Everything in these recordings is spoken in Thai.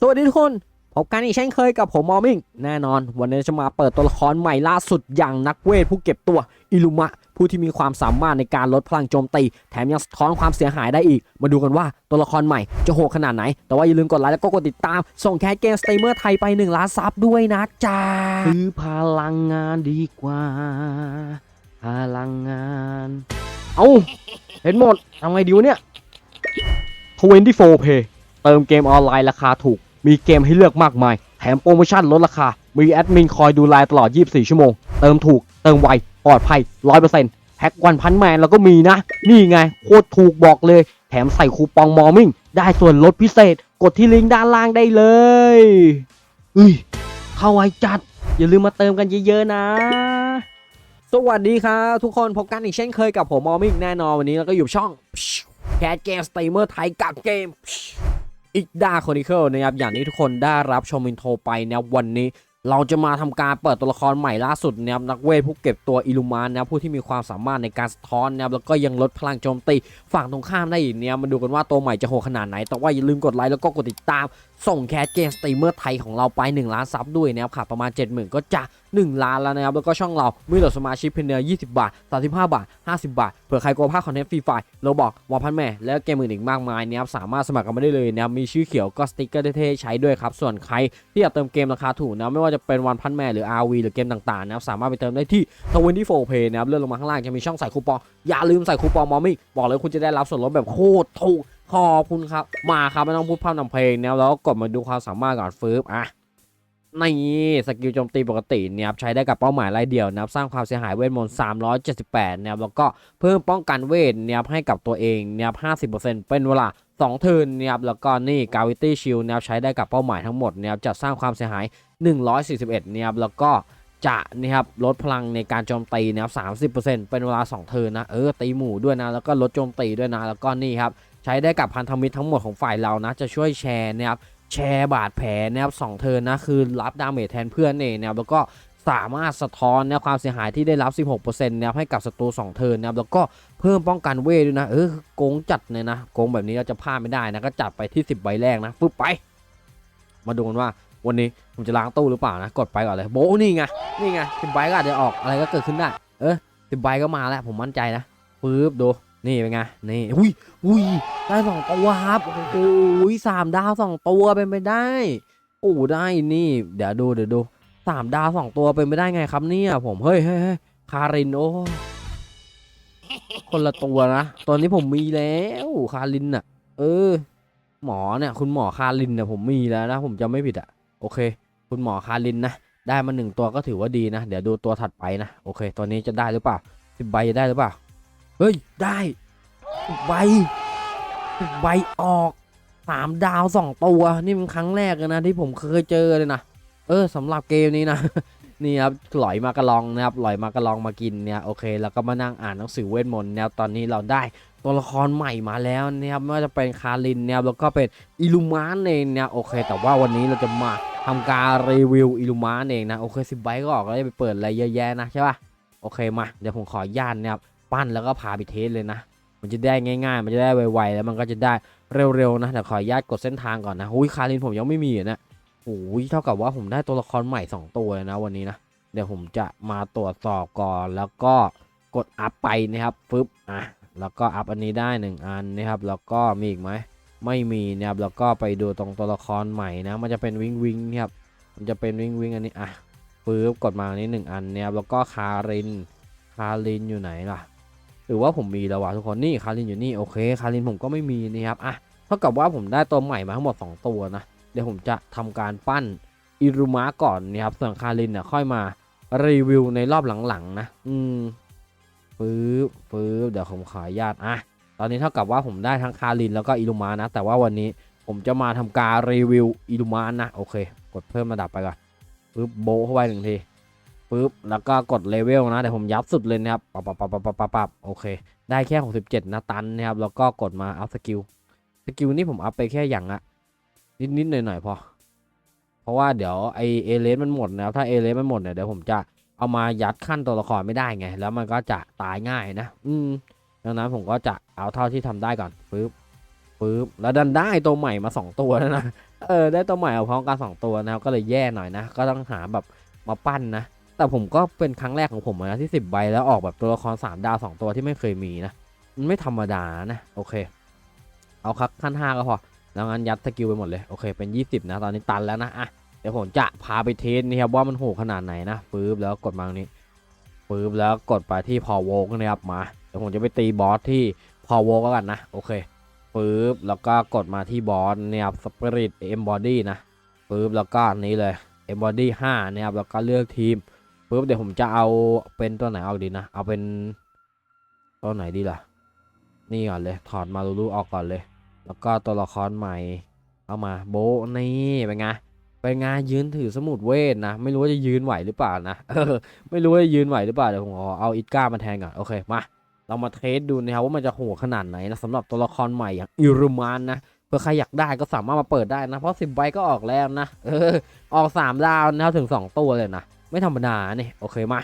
สวัสดีทุกคนพบกันอีกเช่นเคยกับผมมอมิงแน่นอน วันนี้จะมาเปิดตัวละครใหม่ล่าสุดอย่างนักเวทผู้เก็บตัวอิลุมะ ผู้ที่มีความสามารถในการลดพลังโจมตี แถมยังสะท้อนความเสียหายได้อีก มาดูกันว่าตัวละครใหม่จะโหดขนาดไหน แต่ว่าอย่าลืมกดไลค์แล้วก็กดติดตาม ส่งแคสเกมสตรีมเมอร์ไทยไป1ล้านซับด้วยนะจ๊ะซื้อพลังงานดีกว่า พลังงาน เอาเห็นหมดทำไงดีวะเนี่ย24 Pay เติมเกมออนไลน์ราคาถูก มีเกมให้เลือกมากมาย แถมโปรโมชั่นลดราคา มีแอดมินคอยดูแลตลอด 24 ชั่วโมง เติมถูก เติมไว ปลอดภัย 100%แพ็กวันพันแมนแล้วก็มีนะ นี่ไง โคตรถูกบอกเลย แถมใส่คูปองมอร์มิ่ง ได้ส่วนลดพิเศษ กดที่ลิงก์ด้านล่างได้เลยอุ้ยเข้าไวจัด อย่าลืมมาเติมกันเยอะๆนะสวัสดีครับทุกคนพบกันอีกเช่นเคยกับผมมอร์มิ่งแน่นอนวันนี้เราก็อยู่ช่องแคสเกมสตรีมเมอร์ไทยกับเกม อีกดาคอนิเคิลนะครับอย่างที่ทุกคนได้รับชมอินโทรไปนะวันนี้เราจะมาทำการเปิดตัวละครใหม่ล่าสุดนะครับนักเวทผู้เก็บตัวอิลูมานนะผู้ที่มีความสามารถในการสะท้อนนะครับแล้วก็ยังลดพลังโจมตีฝั่งตรงข้ามได้อีกเนี่ยมาดูกันว่าตัวใหม่จะโหดขนาดไหน แต่ว่าอย่าลืมกดไลค์แล้วก็กดติดตาม ส่งแคสเกมสตรีมเมอร์ไทยของเราไป1ล้านซับด้วยนะครับขาดประมาณ 70,000 ก็จะ1 ล้านแล้วนะครับ แล้วก็ช่องเรามีเหลือสมาชิกเพียงเดือน20 บาท 35 บาท 50 บาท เผื่อใครกลัวพลาดคอนเทนต์ฟรีไฟล์เราบอกวอลพันแม่ และเกมอื่นอีกมากมายนะครับ สามารถสมัครกันมาได้เลยนะครับ มีชื่อเขียวก็สติ๊กเกอร์เท่ๆใช้ด้วยครับ ส่วนใครที่อยากเติมเกมราคาถูกนะ ไม่ว่าจะเป็นวันพันแม่หรือ RV หรือเกมต่างๆนะครับ สามารถไปเติมได้ที่24 Pay นะครับ เลื่อนลงมาข้างล่างจะมีช่องใส่คูปอง อย่าลืมใส่คูปองมอมมี่บอกเลยคุณจะได้รับส่วนลดแบบโคตรถูกขอบคุณครับ มาครับไม่ต้องพูดพร่ำนำเพลงนะแล้วกดมาดูความสามารถก่อนฟืบอะ นี่สกิลโจมตีปกติเนี่ยครับใช้ได้กับเป้าหมายรายเดียวนะครับสร้างความเสียหายเวทมนต์378นะครับแล้วก็เพิ่มป้องกันเวทเนี่ยครับให้กับตัวเองเนี่ยครับ50%เป็นเวลา2เทิร์นเนี่ยครับแล้วก็นี่กาวิตี้ชิลนะครับใช้ได้กับเป้าหมายทั้งหมดเนี่ยครับจะสร้างความเสียหาย 141เนี่ยครับแล้วก็จะนี่ครับลดพลังในการโจมตีนะครับ30%เป็นเวลา2เทิร์นนะเออตีหมู่ด้วยนะแล้วก็ลดโจมตีด้วยนะแล้วก็นี่ครับใช้ได้กับพันธมิตรทั้งหมดของฝ่ายเรานะจะช่วยแชร์นะครับ แชร์บาดแผลนะครับสองเทินนะคือรับดาเมจแทนเพื่อนเองนะครับแล้วก็สามารถสะท้อนนะความเสียหายที่ได้รับ 16%นะครับให้กับศัตรู2เทินนะครับแล้วก็เพิ่มป้องกันเวทด้วยนะเออโกงจัดเลยนะโกงแบบนี้เราจะพลาดไม่ได้นะก็จัดไปที่ 10 ใบแรกนะฟึบไป มาดูกันว่าวันนี้ผมจะล้างตู้หรือเปล่านะกดไปก่อนเลยโบนี่ไงนี่ไงสิบใบก็อาจจะออกอะไรก็เกิดขึ้นได้เออสิบใบก็มาแล้วผมมั่นใจนะปึ๊บดู นี่เป็นไง นี่ อุ้ยอุ้ยได้สองตัวครับโอ้โหสามดาวสองตัวเป็นไปได้ โอ้ได้ นี่ เดี๋ยวดู เดี๋ยวดูสามดาวสองตัวเป็นไปได้ไงครับเนี่ย ผม เฮ้ยเฮ้ยเฮ้ยคาริน โอ้ คนละตัวนะ ตอนนี้ผมมีแล้ว คารินอะเออ หมอเนี่ย คุณหมอคารินเนี่ยผมมีแล้วนะ ผมจะไม่ผิดอะโอเค คุณหมอคารินนะ ได้มาหนึ่งตัวก็ถือว่าดีนะ เดี๋ยวดูตัวถัดไปนะ โอเค ตัวนี้จะได้หรือเปล่าสิบใบจะได้หรือเปล่า เฮ้ย ได้ใบใบออกสามดาวสองตัว นี่เป็นครั้งแรกเลยนะที่ผมเคยเจอเลยนะ เออสำหรับเกมนี้นะ นี่ครับหลอยมากระลองนะครับหลอยมากระลองมากินเนี่ยโอเค แล้วก็มานั่งอ่านหนังสือเวทมนต์นะครับตอนนี้เราได้ตัวละครใหม่มาแล้วนะครับไม่ว่าจะเป็นคารินเนะครับแล้วก็เป็นอิลูมานเองเนี่ยโอเค แต่ว่าวันนี้เราจะมาทำการรีวิวอิลูมานเองนะโอเคสิบใบก็ออกแล้วไปเปิดอะไรเยอะแยะนะใช่ป่ะโอเคมาเดี๋ยวผมขอย่านนะครับ ปั้นแล้วก็พาไปเทสเลยนะ มันจะได้ง่ายๆ มันจะได้ไวๆ แล้วมันก็จะได้เร็วๆนะแต่ขออนุญาตกดเส้นทางก่อนนะหุ้ยคารินผมยังไม่มีนะโอ้ยเท่ากับว่าผมได้ตัวละครใหม่ 2 ตัวเลยนะวันนี้นะ เดี๋ยวผมจะมาตรวจสอบก่อนแล้วก็กดอัพไปนะครับฟึบอะแล้วก็อัพอันนี้ได้ 1 อันนะครับ แล้วก็มีอีกไหมไม่มีนะครับแล้วก็ไปดูตรงตัวละครใหม่นะ มันจะเป็นวิงวิงนะครับมันจะเป็นวิงวิงอันนี้อะปึ๊บกดมาอันนี้หนึ่งอันนะครับแล้วก็คารินคารินอยู่ไหนล่ะ หรือว่าผมมีแล้ววะทุกคนนี่คารินอยู่นี่โอเคคารินผมก็ไม่มีนี่ครับอะเท่ากับว่าผมได้ตัวใหม่มาทั้งหมด 2 ตัวนะเดี๋ยวผมจะทำการปั้นอิรุมะก่อนนี่ครับส่วนคารินเนี่ยค่อยมารีวิวในรอบหลังๆนะอืมปึ๊บปึ๊บเดี๋ยวผมขออนุญาตอะตอนนี้เท่ากับว่าผมได้ทั้งคารินแล้วก็อิรุมะนะ แต่ว่าวันนี้ผมจะมาทำการรีวิวอิรุมะนะโอเค กดเพิ่มระดับไปก่อนปึ๊บโบเข้าไปหนึ่งที ปุ๊บแล้วก็กดเลเวลนะเดี๋ยวผมยับสุดเลยนะครับปับปับปับปับปับปับปับโอเค ได้แค่ 67 นะตันนะครับ แล้วก็กดมาอัพสกิลสกิลนี่ผมอัพไปแค่อย่างอะนิดนิดหน่อยหน่อยๆพอ เพราะว่าเดี๋ยวไอเอเลสมันหมดนะครับ ถ้าเอเลสมันหมดเนี่ยเดี๋ยวผมจะเอามายัดขั้นตัวละครไม่ได้ไง แล้วมันก็จะตายง่ายนะ อืมดังนั้นผมก็จะเอาเท่าที่ทำได้ก่อนปึ๊บปึ๊บแล้วดันได้ตัวใหม่มา 2 ตัวแล้วนะเออได้ตัวใหม่เอาพร้อมกันสองตัวนะครับก็เลยแย่หน่อยนะ ก็ต้องหาแบบมาปั้นนะ แต่ผมก็เป็นครั้งแรกของผมนะที่สิบใบแล้วออกแบบตัวละครสามดาวสองตัวที่ไม่เคยมีนะ มันไม่ธรรมดานะ โอเค เอาครับขั้นห้าก็พอ แล้วงั้นยัดสกิลไปหมดเลย โอเค เป็น20นะ ตอนนี้ตันแล้วนะ อะ เดี๋ยวผมจะพาไปเทสนะครับว่ามันโหขนาดไหนนะปึ๊บแล้วกดมาตรงนี้ปึ๊บแล้วกดไปที่พอโวกนะครับมา เดี๋ยวผมจะไปตีบอสที่พอโวกกันนะ โอเคปึ๊บแล้วก็กดมาที่บอสเนี่ยครับสปิริตเอ็มบอดี้นะปึ๊บแล้วก็นนี้เลยเอ็มบอดี้ห้านะครับแล้วก็เลือกทีม ปึ๊บเดี๋ยวผมจะเอาเป็นตัวไหนเอาดีนะ เอาเป็นตัวไหนดีล่ะ นี่ก่อนเลย ถอดมาลูลูออกก่อนเลย แล้วก็ตัวละครใหม่ เอามาโบนี่เป็นไงเป็นไงยืนถือสมุดเวทนะ ไม่รู้ว่าจะยืนไหวหรือเปล่านะไม่รู้ว่าจะยืนไหวหรือเปล่าเดี๋ยวผมเอาอิดก้ามาแทนก่อนโอเคมาเรามาเทสดูนะครับว่ามันจะโหดขนาดไหนนะสำหรับตัวละครใหม่อย่างอิรุมานนะเพื่อใครอยากได้ก็สามารถมาเปิดได้นะ เพราะสิบใบก็ออกแล้วนะเออออกสามดาวนะครับถึงสองตัวเลยนะ ไม่ธรรมดาเนี่ยโอเคมา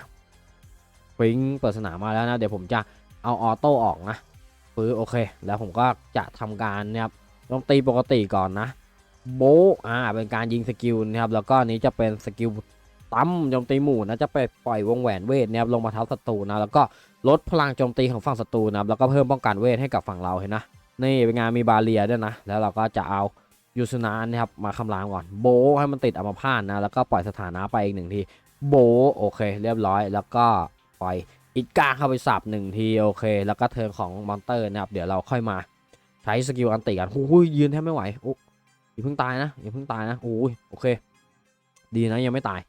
ฟิงเปิดสนามมาแล้วนะเดี๋ยวผมจะเอาออโต้ออกนะปื้อโอเคแล้วผมก็จะทำการนี่ยครับต้องตีปกติก่อนนะโบอ่าเป็นการยิงสกิลนะครับแล้วก็อันนี้จะเป็นสกิลตั้มโจมตีหมู่นะจะไปปล่อยวงแหวนเวทนะครับลงมาทับศัตรูนะแล้วก็ลดพลังโจมตีของฝั่งศัตรูนะครับแล้วก็เพิ่มป้องกันเวทให้กับฝั่งเราเห็นนะนี่เป็นงานมีบาเรียด้วยนะแล้วเราก็จะเอายูสนานะครับมาคำรามก่อนโบให้มันติดอัมพาตนะแล้วก็ปล่อยสถานะไปอีกหนึ่งที โบโอเค เรียบร้อย แล้วก็ปล่อยอิดกาเข้าไปสับหนึ่งทีโอเค แล้วก็เทิร์นของมอนเตอร์นะครับ เดี๋ยวเราค่อยมาใช้สกิลอันติกันหูยยืนแทบไม่ไหวโอ้อย่าเพิ่งตายนะอย่าเพิ่งตายนะโอ้ยโอเค ดีนะยังไม่ตาย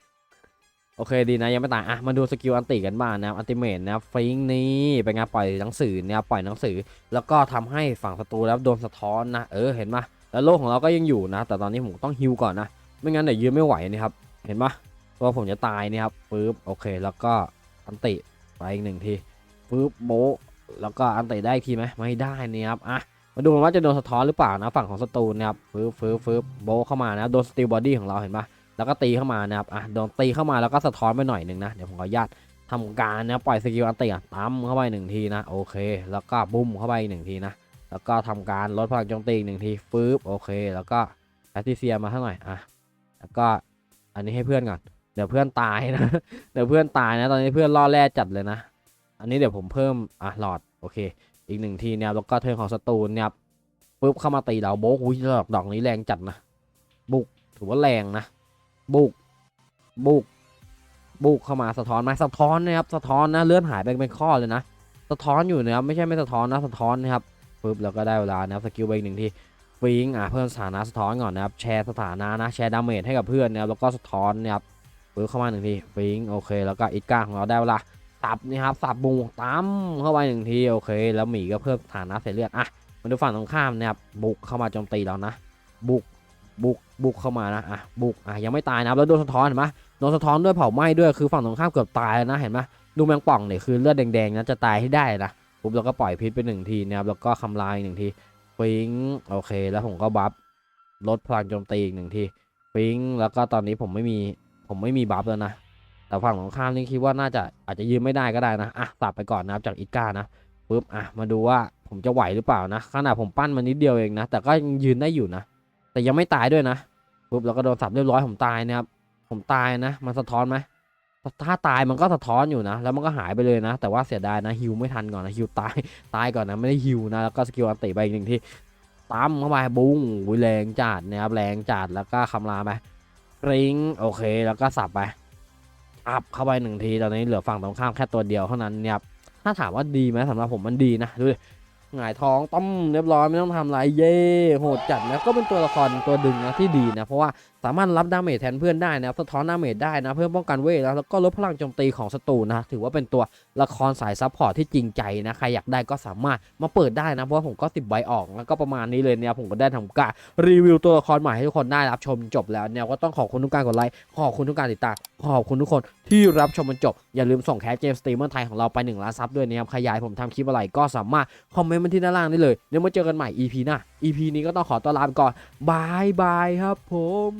โอเคดีนะยังไม่ตายอะมาดูสกิลอันติกันบ้างนะครับอันติเมตนะครับฟิงนี่เป็นไงปล่อยหนังสือเนี่ยปล่อยหนังสือ แล้วก็ทำให้ฝั่งศัตรูแล้วโดนสะท้อนนะเออเห็นปะแล้วโลกของเราก็ยังอยู่นะ แต่ตอนนี้ผมต้องฮิวก่อนนะ ไม่งั้นเดี๋ยวยืนไม่ไหวนะครับเห็นปะ ตัวผมจะตายเนี่ยครับปึ๊บโอเค แล้วก็อันติไปอีกหนึ่งทีปึ๊บโบแล้วก็อันติได้ทีไหมไม่ได้นี่ครับอะมาดูว่าจะโดนสะท้อนหรือเปล่านะฝั่งของศัตรูนะครับฟืบฟืบฟืบโบเข้ามานะโดนสตีลบอดี้ของเราเห็นปะแล้วก็ตีเข้ามานะครับอะโดนตีเข้ามาแล้วก็สะท้อนไปหน่อยหนึ่งนะเดี๋ยวผมขออนุญาตทำการนะปล่อยสกิลอันติอะตั้มเข้าไปหนึ่งทีนะโอเค แล้วก็บุ้มเข้าไปหนึ่งทีนะแล้วก็ทำการลดพลังโจมตีหนึ่งทีฟืบโอเค แล้วก็แพทติเซียมาเท่าไหร่อะแล้วก็อันนี้ให้เพื่อนก่อน เดี๋ยวเพื่อนตายนะ เดี๋ยวเพื่อนตายนะ ตอนนี้เพื่อนล่อแร่จัดเลยนะ อันนี้เดี๋ยวผมเพิ่มอะหลอดโอเค อีกหนึ่งทีเนี่ยแล้วก็เทิร์นของศัตรูเนี่ยปุ๊บเข้ามาตีเราโบกอุ้ยดอกดอกนี้แรงจัดนะบุกถือว่าแรงนะบุกบุกบุกเข้ามาสะท้อนไหมสะท้อนนะครับสะท้อนนะเลื่อนหายไปเป็นข้อเลยนะ สะท้อนอยู่นะครับไม่ใช่ไม่สะท้อนนะสะท้อนนะครับปุ๊บแล้วก็ได้เวลานะครับสกิลไปอีกหนึ่งทีฟิงอะเพิ่มสถานะสะท้อนก่อนนะครับแชร์สถานะนะแชร์ดาเมจให้กับเพื่อนนะครับแล้วก็สะท้อนนะครับ ปุ๊บเข้ามาหนึ่งทีฟิงโอเค แล้วก็อิก้าของเราได้เวลาสับนี่ครับสับบูตั้มเข้าไปหนึ่งทีโอเค แล้วหมีก็เพิ่มสถานะเสียเลือดอะมาดูฝั่งตรงข้ามนะครับบุกเข้ามาโจมตีเรานะ บุกบุกบุกเข้ามานะอะบุกอะยังไม่ตายนะแล้วโดนสะท้อนเห็นไหมโดนสะท้อนด้วยเผาไหม้ด้วยคือฝั่งตรงข้ามเกือบตายแล้วนะเห็นไหมดูแมงป่องเนี่ยคือเลือดแดงๆนะจะตายให้ได้นะปุ๊บเราก็ปล่อยพิษไปหนึ่งทีนะครับแล้วก็คำลายหนึ่งทีฟิงโอเค แล้วผมก็บัฟลดพลังโจมตีอีกหนึ่งทีฟิงแล้วก็ตอนนี้ผมไม่มี ผมไม่มีบัฟแล้วนะ แต่ฝั่งตรงข้ามนี่คิดว่าน่าจะอาจจะยืนไม่ได้ก็ได้นะ อะตัดไปก่อนนะครับจากอิก้านะปุ๊บอะมาดูว่าผมจะไหวหรือเปล่านะขนาดผมปั้นมานิดเดียวเองนะ แต่ก็ยังยืนได้อยู่นะ แต่ยังไม่ตายด้วยนะปุ๊บแล้วก็โดนสับเรียบร้อยผมตายนะครับผมตายนะ มันสะท้อนไหมถ้าตายมันก็สะท้อนอยู่นะ แล้วมันก็หายไปเลยนะ แต่ว่าเสียดายนะฮิวไม่ทันก่อนนะฮิวตายตายก่อนนะไม่ได้ฮิวนะแล้วก็สกิลอันติไปอีกหนึ่งที่ตั้มเข้าไปบุ้งอุ้ยแรงจัดนะครับแรงจัดแล้วก็คำรามไป กริ้งโอเคแล้วก็สับไปอัพเข้าไปหนึ่งทีตอนนี้เหลือฝั่งตรงข้ามแค่ตัวเดียวเท่านั้นเนี่ยถ้าถามว่าดีไหมสำหรับผมมันดีนะดูดิ หงายท้องต้มเรียบร้อยไม่ต้องทำอะไรเย่โหดจัดแล้วก็เป็นตัวละครตัวดึงนะที่ดีนะเพราะว่าสามารถรับดาเมจแทนเพื่อนได้นะสะท้อนดาเมจได้นะเพื่อป้องกันเวทแล้วแล้วก็ลดพลังโจมตีของศัตรูนะถือว่าเป็นตัวละครสายซัพพอร์ตที่จริงใจนะใครอยากได้ก็สามารถมาเปิดได้นะเพราะผมก็ติดใบออกแล้วก็ประมาณนี้เลยเนี่ยผมก็ได้ทำการรีวิวตัวละครใหม่ให้ทุกคนได้รับชมจบแล้วเนี่ยก็ต้องขอบคุณทุกการกดไลค์ขอบคุณทุกการติดตามขอบคุณทุกคนที่รับชมมันจบอย่าลืมส่งแคสเกมสตรีมเมอร์ไทยของเราไป1ล้านซับด้วยนะครับขยายผมทำคลิปอะไรก็สามารถคอมเมนต์มาที่ด้านล่างได้เลยเดี๋ยวมาเจอกันใหม่ EP หน้า EP นี้ก็ต้องขอตัวลาไปก่อนบายบายครับผม